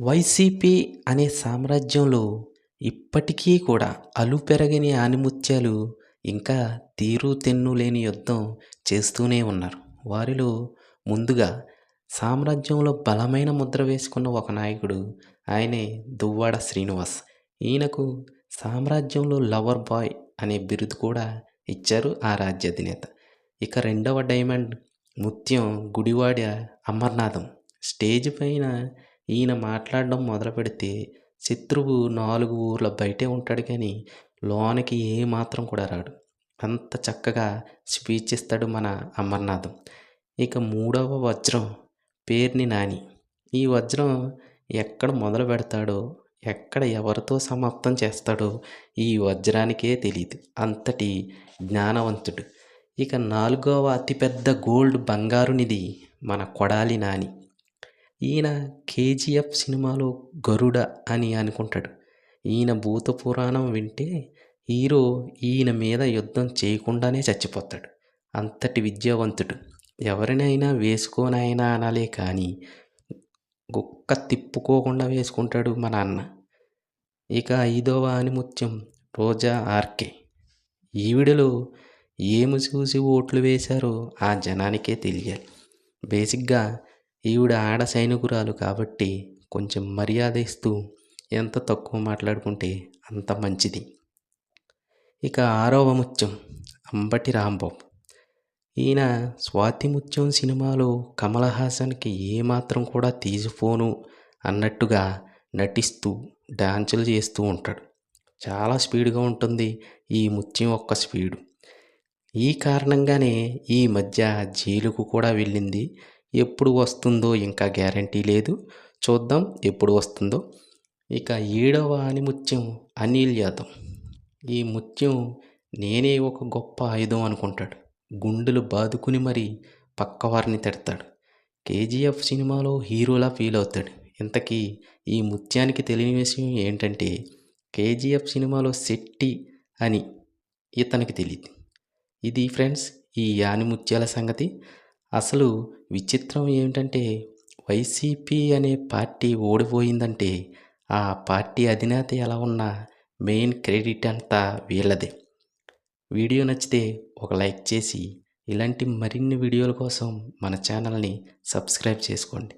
YCP అనే సామ్రాజ్యంలో ఇప్పటికీ కూడా అలుపెరగని ఆనిముత్యాలు ఇంకా తీరు తెన్ను లేని యుద్ధం చేస్తూనే ఉన్నారు. వారిలో ముందుగా సామ్రాజ్యంలో బలమైన ముద్ర వేసుకున్న ఒక నాయకుడు ఆయనే దువ్వాడ శ్రీనివాస్. ఈయనకు సామ్రాజ్యంలో లవర్ బాయ్ అనే బిరుదు కూడా ఇచ్చారు ఆ రాజ్య అధినేత. ఇక రెండవ డైమండ్ ముత్యం గుడివాడ అమర్నాథం. స్టేజ్ పైన ఈయన మాట్లాడడం మొదలు పెడితే శత్రువు నాలుగు ఊర్ల బయటే ఉంటాడు కానీ లోనికి ఏ మాత్రం కూడా రాడు. అంత చక్కగా స్పీచ్ ఇస్తాడు మన అమర్నాథం. ఇక మూడవ వజ్రం పేర్ని నాని. ఈ వజ్రం ఎక్కడ మొదలు పెడతాడో ఎక్కడ ఎవరితో సమాప్తం చేస్తాడో ఈ వజ్రానికే తెలియదు అంతటి జ్ఞానవంతుడు. ఇక నాలుగవ అతిపెద్ద గోల్డ్ బంగారు నిధి మన కొడాలి నాని. ఈయన కేజీఎఫ్ సినిమాలో గరుడ అని అనుకుంటాడు. ఈయన భూత పురాణం వింటే హీరో ఈయన మీద యుద్ధం చేయకుండానే చచ్చిపోతాడు. అంతటి విద్యావంతుడు. ఎవరినైనా వేసుకోనైనా అనాలే కానీ గుక్క తిప్పుకోకుండా వేసుకుంటాడు మా నాన్న. ఇక ఐదవ ఆనిముత్యం రోజా ఆర్కే. ఈవిడలో ఏమి చూసి ఓట్లు వేశారో ఆ జనానికే తెలియాలి. బేసిక్గా ఈవిడ ఆడ సైనికురాలు కాబట్టి కొంచెం మర్యాద ఇస్తూ ఎంత తక్కువ మాట్లాడుకుంటే అంత మంచిది. ఇక ఆరవ ముత్యం అంబటి రాంబాబు. ఈయన స్వాతి ముత్యం సినిమాలో కమల్ హాసన్కి ఏమాత్రం కూడా తీసిపోను అన్నట్టుగా నటిస్తూ డాన్సులు చేస్తూ ఉంటాడు. చాలా స్పీడ్గా ఉంటుంది ఈ ముత్యం ఒక్క స్పీడు. ఈ కారణంగానే ఈ మధ్య జైలుకు కూడా వెళ్ళింది ఎప్పుడు వస్తుందో ఇంకా గ్యారంటీ లేదు. చూద్దాం ఎప్పుడు వస్తుందో. ఇక ఏడవ ఆనిముత్యం అనిల్ యాదవ్. ఈ ముత్యం నేనే ఒక గొప్ప ఆయుధం అనుకుంటాడు. గుండెలు బాదుకుని మరి పక్కవారిని తిడతాడు. కేజీఎఫ్ సినిమాలో హీరోలా ఫీల్ అవుతాడు. ఇంతకీ ఈ ముత్యానికి తెలియని విషయం ఏంటంటే కేజీఎఫ్ సినిమాలో శెట్టి అని ఇతనికి తెలియదు ఇది ఫ్రెండ్స్ ఈ యానిముత్యాల సంగతి. అసలు విచిత్రం ఏమిటంటే వైసీపీ అనే పార్టీ ఓడిపోయిందంటే ఆ పార్టీ అధినేత ఎలా ఉన్నా మెయిన్ క్రెడిట్ అంతా వీళ్ళదే. వీడియో నచ్చితే ఒక లైక్ చేసి ఇలాంటి మరిన్ని వీడియోల కోసం మన ఛానల్ని సబ్స్క్రైబ్ చేసుకోండి.